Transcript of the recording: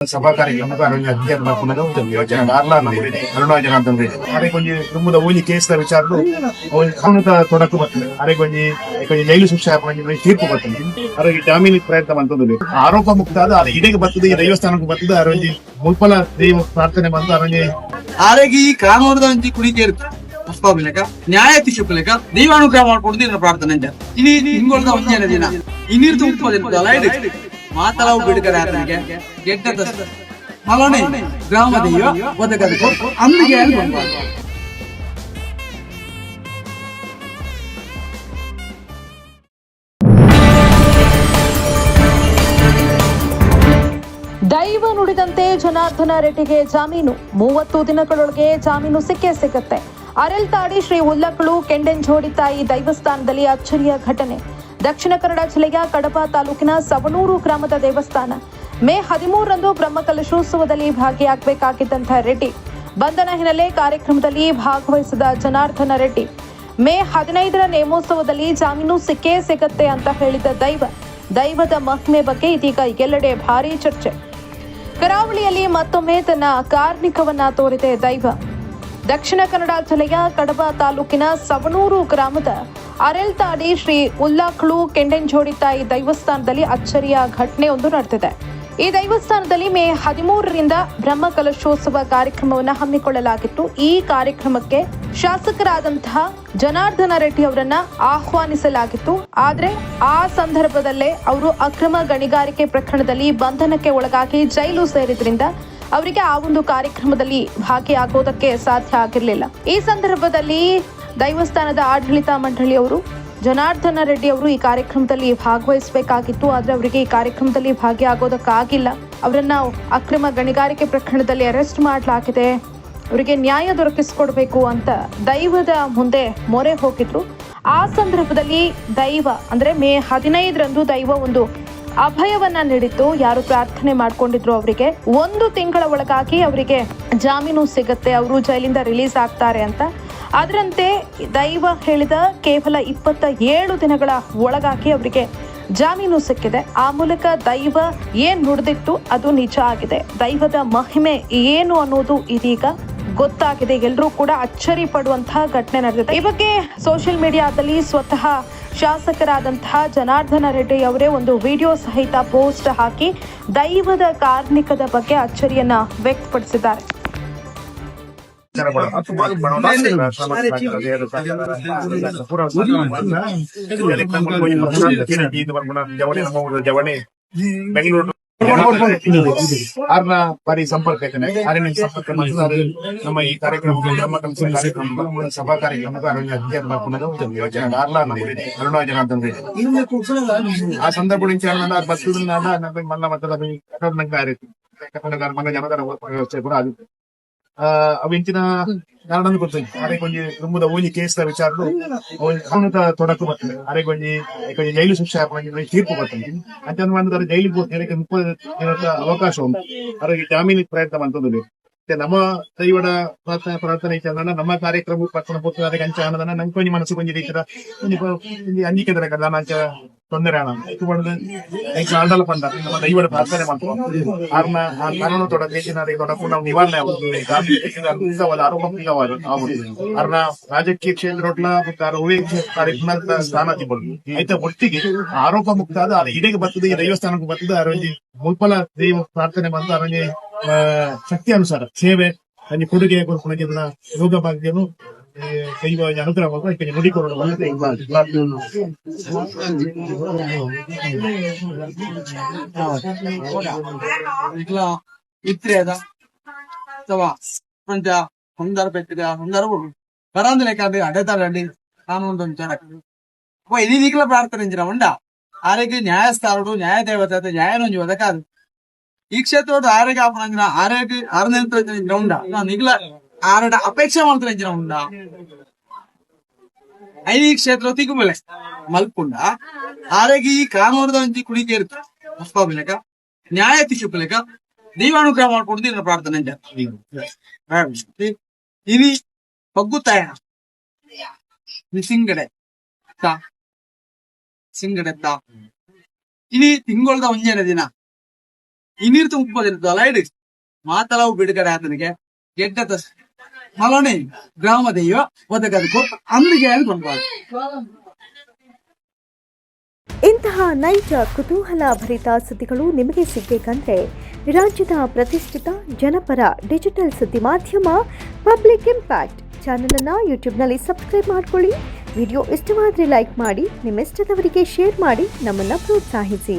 ಸಭಾ ಕಾರ್ಯಕ್ರಮಕ್ಕೆ ಅರಣ್ಯ ಅಧಿಕಾರ ಮಾಡ್ಕೊಂಡು ಅರುಣಾಚಲ ಅಂತಂದ್ರೆ ಅರೆಗೊಂಜಿ ತುಂಬದ ಓಲಿ ಕೇಸ್ನ ವಿಚಾರಲು ಕಾನೂನದ ತೊಡಕು ಬರ್ತದೆ. ಅರೆಗೊಂಜಿ ಯಾಕಂದ್ರೆ ಜೈಲು ಶಿಕ್ಷೆ ಹಾಕೊಂಡಿ ತೀರ್ಪು ಬರ್ತದೆ. ಅರೆಗೆ ಜಾಮೀನಿಗೆ ಪ್ರಯತ್ನ ಅಂತಂದ್ರೆ ಆರೋಪ ಮುಕ್ತ ಆದ ಅದು ಇದಕ್ಕೆ ಬರ್ತದೆ ದೈವಸ್ಥಾನಕ್ಕೆ ಬರ್ತದೆ. ಅರೊಂಜಿ ಮುಲ್ಪಲ ದೇವ ಪ್ರಾರ್ಥನೆ ಬಂದು ಅರೊಂಜಿ ಆರೆಗೆ ಈ ಕಾನೂನದ ಒಂಜಿ ಕುಣಿತೇರು ಪುಷ್ಪ ಬಿಲಕ ನ್ಯಾಯಾಧೀಶ ಬಿಲಕ ದೈವಾನುಗ್ರಹ ಮಾಡ್ಕೊಂಡು ಪ್ರಾರ್ಥನೆ ಅಂತ. ಇಲ್ಲಿ ಹಿಂಗೊಳದ ಒಂದೇ ಉತ್ಪಾದನೆ ಬಿಡುಗಡೆ ಆತನಿಗೆ ಮಲೋಣಿ ದೈವ ಅಂದಿಗೆ. ದೈವ ನುಡಿದಂತೆ ಜನಾರ್ದನ ರೆಡ್ಡಿಗೆ ಜಾಮೀನು. ಮೂವತ್ತು ದಿನಗಳೊಳಗೆ ಜಾಮೀನು ಸಿಕ್ಕೇ ಸಿಗುತ್ತೆ. ಅರೆಲ್ತಾಡಿ ಶ್ರೀ ಉಲ್ಲಕ್ಕಳು ಕೆಂಡೆಂಜೋಡಿ ತಾಯಿ ದೈವಸ್ಥಾನದಲ್ಲಿ ಅಚ್ಚರಿಯ ಘಟನೆ. ದಕ್ಷಿಣ ಕನ್ನಡ ಜಿಲ್ಲೆಯ ಕಡಪ ತಾಲೂಕಿನ ಸವಣೂರು ಗ್ರಾಮದ ದೇವಸ್ಥಾನ. ಮೇ ಹದಿಮೂರರಂದು ಬ್ರಹ್ಮಕಲಶೋತ್ಸವದಲ್ಲಿ ಭಾಗಿಯಾಗಬೇಕಾಗಿದ್ದಂಥ ರೆಡ್ಡಿ, ಬಂಧನ ಹಿನ್ನೆಲೆ ಕಾರ್ಯಕ್ರಮದಲ್ಲಿ ಭಾಗವಹಿಸಿದ ಜನಾರ್ದನ ರೆಡ್ಡಿ. ಮೇ ಹದಿನೈದರ ನೇಮೋತ್ಸವದಲ್ಲಿ ಜಾಮೀನು ಸಿಕ್ಕೇ ಸಿಗತ್ತೆ ಅಂತ ಹೇಳಿದ ದೈವ, ದೈವದ ಮಹಿಮೆ ಬಗ್ಗೆ ಇದೀಗ ಎಲ್ಲೆಡೆ ಭಾರೀ ಚರ್ಚೆ. ಕರಾವಳಿಯಲ್ಲಿ ಮತ್ತೊಮ್ಮೆ ತನ್ನ ಕಾರ್ಮಿಕವನ್ನ ತೋರಿದೆ ದೈವ. ದಕ್ಷಿಣ ಕನ್ನಡ ಜಿಲ್ಲೆಯ ಕಡಬ ತಾಲೂಕಿನ ಸವಣೂರು ಗ್ರಾಮದ ಅರೆಲ್ತಾಡಿ ಶ್ರೀ ಉಲ್ಲಾಕ್ಳು ಕೆಂಡೆಂಜೋಡಿ ತಾಯಿ ದೈವಸ್ಥಾನದಲ್ಲಿ ಅಚ್ಚರಿಯ ಘಟನೆಯೊಂದು ನಡೆದಿದೆ. ಈ ದೈವಸ್ಥಾನದಲ್ಲಿ ಮೇ ಹದಿಮೂರರಿಂದ ಬ್ರಹ್ಮ ಕಲಶೋತ್ಸವ ಕಾರ್ಯಕ್ರಮವನ್ನು ಹಮ್ಮಿಕೊಳ್ಳಲಾಗಿತ್ತು. ಈ ಕಾರ್ಯಕ್ರಮಕ್ಕೆ ಶಾಸಕರಾದಂತಹ ಜನಾರ್ದನ ರೆಡ್ಡಿ ಅವರನ್ನ ಆಹ್ವಾನಿಸಲಾಗಿತ್ತು. ಆದರೆ ಆ ಸಂದರ್ಭದಲ್ಲೇ ಅವರು ಅಕ್ರಮ ಗಣಿಗಾರಿಕೆ ಪ್ರಕರಣದಲ್ಲಿ ಬಂಧನಕ್ಕೆ ಒಳಗಾಗಿ ಜೈಲು ಸೇರಿದ್ರಿಂದ ಅವರಿಗೆ ಆ ಒಂದು ಕಾರ್ಯಕ್ರಮದಲ್ಲಿ ಭಾಗಿಯಾಗೋದಕ್ಕೆ ಸಾಧ್ಯ ಆಗಿರಲಿಲ್ಲ. ಈ ಸಂದರ್ಭದಲ್ಲಿ ದೈವಸ್ಥಾನದ ಆಡಳಿತ ಮಂಡಳಿಯವರು ಜನಾರ್ದನ ರೆಡ್ಡಿ ಅವರು ಈ ಕಾರ್ಯಕ್ರಮದಲ್ಲಿ ಭಾಗವಹಿಸಬೇಕಾಗಿತ್ತು, ಆದರೆ ಅವರಿಗೆ ಈ ಕಾರ್ಯಕ್ರಮದಲ್ಲಿ ಭಾಗಿಯಾಗೋದಕ್ಕಾಗಿಲ್ಲ. ಅವರನ್ನ ಅಕ್ರಮ ಗಣಿಗಾರಿಕೆ ಪ್ರಕರಣದಲ್ಲಿ ಅರೆಸ್ಟ್ ಮಾಡಲಾಗಿದೆ. ಅವರಿಗೆ ನ್ಯಾಯ ದೊರಕಿಸಿಕೊಡ್ಬೇಕು ಅಂತ ದೈವದ ಮುಂದೆ ಮೊರೆ ಹೋಗಿದ್ರು. ಆ ಸಂದರ್ಭದಲ್ಲಿ ದೈವ, ಅಂದ್ರೆ ಮೇ ಹದಿನೈದರಂದು ದೈವ ಒಂದು ಅಭಯವನ್ನ ನೀಡಿತ್ತು. ಯಾರು ಪ್ರಾರ್ಥನೆ ಮಾಡ್ಕೊಂಡಿದ್ರು ಅವರಿಗೆ? ಒಂದು ತಿಂಗಳ ಒಳಗಾಗಿ ಅವರಿಗೆ ಜಾಮೀನು ಸಿಗುತ್ತೆ. ಅವರು ಜೈಲಿಂದ ರಿಲೀಸ್ ಆಗ್ತಾರೆ ಅಂತ. ಅದರಂತೆ ದೈವ ಹೇಳಿದ ಕೇವಲ ಇಪ್ಪತ್ತ ಏಳು ದಿನಗಳ ಒಳಗಾಗಿ ಅವರಿಗೆ ಜಾಮೀನು ಸಿಕ್ಕಿದೆ. ಆ ಮೂಲಕ ದೈವ ಏನು ನುಡಿದಿತ್ತು ಅದು ನಿಜ ಆಗಿದೆ. ದೈವದ ಮಹಿಮೆ ಏನು ಅನ್ನೋದು ಇದೀಗ ಗೊತ್ತಾಗಿದೆ. ಎಲ್ಲರೂ ಕೂಡ ಅಚ್ಚರಿ ಪಡುವಂತಹ ಘಟನೆ ನಡೆದಿದೆ. ಈ ಬಗ್ಗೆ ಸೋಷಿಯಲ್ ಮೀಡಿಯಾದಲ್ಲಿ ಸ್ವತಃ ಶಾಸಕರಾದಂತಹ ಜನಾರ್ದನ ರೆಡ್ಡಿ ಅವರೇ ಒಂದು ವಿಡಿಯೋ ಸಹಿತ ಪೋಸ್ಟ್ ಹಾಕಿ ದೈವದ ಕಾರ್ಮಿಕದ ಬಗ್ಗೆ ಅಚ್ಚರಿಯನ್ನ ವ್ಯಕ್ತಪಡಿಸಿದ್ದಾರೆ. ಜವಣೆ ಬೆಂಗಳೂರು ಆರ್ನ ಪರಿ ಸಂಪರ್ಕ ಐತೆ ಸಂಪರ್ಕ ನಮ್ಮ ಈ ಕಾರ್ಯಕ್ರಮ ನಮ್ಮ ಕಾರ್ಯಕ್ರಮ ಸಭಾ ಕಾರ್ಯಕ್ರಮದ ಅರಣ್ಯ ಅಧ್ಯಯನ ಮಾಡ್ಕೊಂಡು ಯೋಜನೆ ಆರ್ಲ ಜನ ಅಂತಂದ್ರೆ ಆ ಸಂದರ್ಭ నుంచి ಅನ್ನ ಬಸ್ಸುಗಳನ್ನ ಮಲ್ಲ ಮತ್ತದ ಕಾರ್ಯಕ್ರಮ ಜನದರ ವ್ಯವಸ್ಥೆ ಕೂಡ ಆಗುತ್ತೆ ಆ ರವಿಗೆ ಕಾರಣನ ಗೊತ್ತು ಅರೆ ಓಲಿ ಕೇಸ್ ತ ವಿಚಾರರು ಅವನು ಖಾನನ ತಡಕುತ್ತೆ ಜೈಲು ಶಿಕ್ಷಾ ಆಪನಿಗೆ ತಿರುಪ ಕೊಡ್ತಿದ್ದೀನಿ ಆತನ ಮುಂದೆ ಅವಕಾಶ ಉಂಟು. ಅರೆ ಜಾಮೀನಿಕ್ ಪ್ರಯತ್ನ ಅಂತಂದಿದೆ ನಮ್ಮ ದೈವಡ ಪ್ರಾರ್ಥನೆ ಪ್ರಾರ್ಥನೆ ಚಂದ್ರನ ನಮ್ಮ ಕಾರ್ಯಕ್ರಮ ಪಟ್ಟಣ ಪುತ್ರ ಕಂಚ ಅನ್ನೋದನ್ನ ನಂಗೆ ನಿಮ್ಮ ಮನಸ್ಸು ಕೊಂಜಿ ರೀತಿಯ ಅಂಜಿಕೆ ದರ ಕದಾನಾಂಚ ತೊಂದರೆ ಆನ ಇದು ಬಂದ ಆಂಡಲ ಪಂಡ. ನಮ್ಮ ದೈವಡ ಪ್ರಾರ್ಥನೆ ಮಾಡ್ಕೊ ಆರ್ನ ಆ ಕಾನೂನು ತೊಡ ದೇಶನ ತೊಡಕು ನಾವು ನಿವಾರಣೆ ಆಗುವುದು ಆರೋಪವಾದ ಆರ್ನ ರಾಜಕೀಯ ಕ್ಷೇತ್ರ ಕಾರ್ಯಕ್ರಮ ಸ್ಥಾನ ತಿಂಬಳು ಐತ ಒಟ್ಟಿಗೆ ಆರೋಪ ಮುಕ್ತ ಆದ ಇಡೆಗೆ ಬರ್ತದೆ ದೈವಸ್ಥಾನಕ್ಕೆ ಬರ್ತದೆ ಅರಂಜಿ ಮುಲ್ಪಲ ದೇವ ಪ್ರಾರ್ಥನೆ ಬಂದ ಅರಂಜಿ ಶಕ್ತಿ ಅನುಸಾರ ಸೇವೆ ಅಲ್ಲಿ ಕೊಡುಗೆ ಕೊನೆಗೆಲ್ಲ ಯೋಗ ಭಾಗ್ಯನು ದೈವ ಅನುಗ್ರಹವಾಗ ಇಲ್ಲಿ ನುಡಿಕೊಳ್ಳೋಣ ಇತ್ರೇದ ಅಥವಾ ಪ್ರಪಂಚ ಹೊಂದಾರ ಬೆಟ್ಟಿದ ಹೊಂದಾರವು ಬರಾಂದಲೇ ಕಾಬಿ ಅಡೆದಾಡಿ ನಾನು ಒಂದೊಂದು ಜನ ఇది నీకులో ప్రార్థనించిన ఉండ ఆరోగ్య న్యాయస్థానుడు న్యాయ దేవత న్యాయం నుంచి వదకాదు ಈ ಕ್ಷೇತ್ರದ ಆರಕ್ಕೆ ಆಪಣಂಗಿನ ಆರಕ್ಕೆ ಆರನೇ ನಿಗ್ಲ ಗ್ರೌಂಡ ನಾನು ಈಗಲ ಆರಡ ಅಪೇಕ್ಷೆ ಮಾಡ್ತಾರೆ ಇಂಚಿನ ಉಂಡ. ಐದು ಈ ಕ್ಷೇತ್ರ ತಿಗುಬಲೆ ಮಲ್ಪುಂಡ. ಆರಗೆ ಈ ಕಾನೂನದ ಒಂಜಿ ಕುಣಿಕೇರಿ ಮುಸ್ಪಾಬಿಲೆಕ ನ್ಯಾಯ ತಿಶುಪಲೆಕ ದೀವಾನುಗ್ರಹ ಮಾಡ್ಕೊಂಡು ನನ್ನ ಪ್ರಾರ್ಥನೆ ಇವಿ ಪಗ್ಗುತ್ತಾಯ ಸಿಂಗಡೆ ಸಿಂಗಡೆ ತಾ. ಇನಿ ತಿಂಗೊಳದ ಒಂಜೇನ ದಿನ. ನೀರು ತುಂಬಿರ್ತದಲ್ಲ ಇಡು ಮಾತಲವು ಬಿಡುಗಡೆ ಆತನಿಗೆ ಗೆಡ್ಡ ಮಲನೆ ಗ್ರಾಮ ದೈವ ಒದಗದಕ್ಕೂ ಅಂದಿಗೆ ಅನ್ಕೊಂಡು ಇಂತಹ ನೈಜ, ಕುತೂಹಲ ಭರಿತ ಸುದ್ದಿಗಳು ನಿಮಗೆ ಸಿಗಬೇಕಂದ್ರೆ ರಾಜ್ಯದ ಪ್ರತಿಷ್ಠಿತ ಜನಪರ ಡಿಜಿಟಲ್ ಸುದ್ದಿ ಮಾಧ್ಯಮ ಪಬ್ಲಿಕ್ ಇಂಪ್ಯಾಕ್ಟ್ ಚಾನಲನ್ನು ಯೂಟ್ಯೂಬ್ನಲ್ಲಿ ಸಬ್ಸ್ಕ್ರೈಬ್ ಮಾಡ್ಕೊಳ್ಳಿ. ವಿಡಿಯೋ ಇಷ್ಟವಾದರೆ ಲೈಕ್ ಮಾಡಿ, ನಿಮ್ಮಿಷ್ಟದವರಿಗೆ ಶೇರ್ ಮಾಡಿ, ನಮ್ಮನ್ನು ಪ್ರೋತ್ಸಾಹಿಸಿ.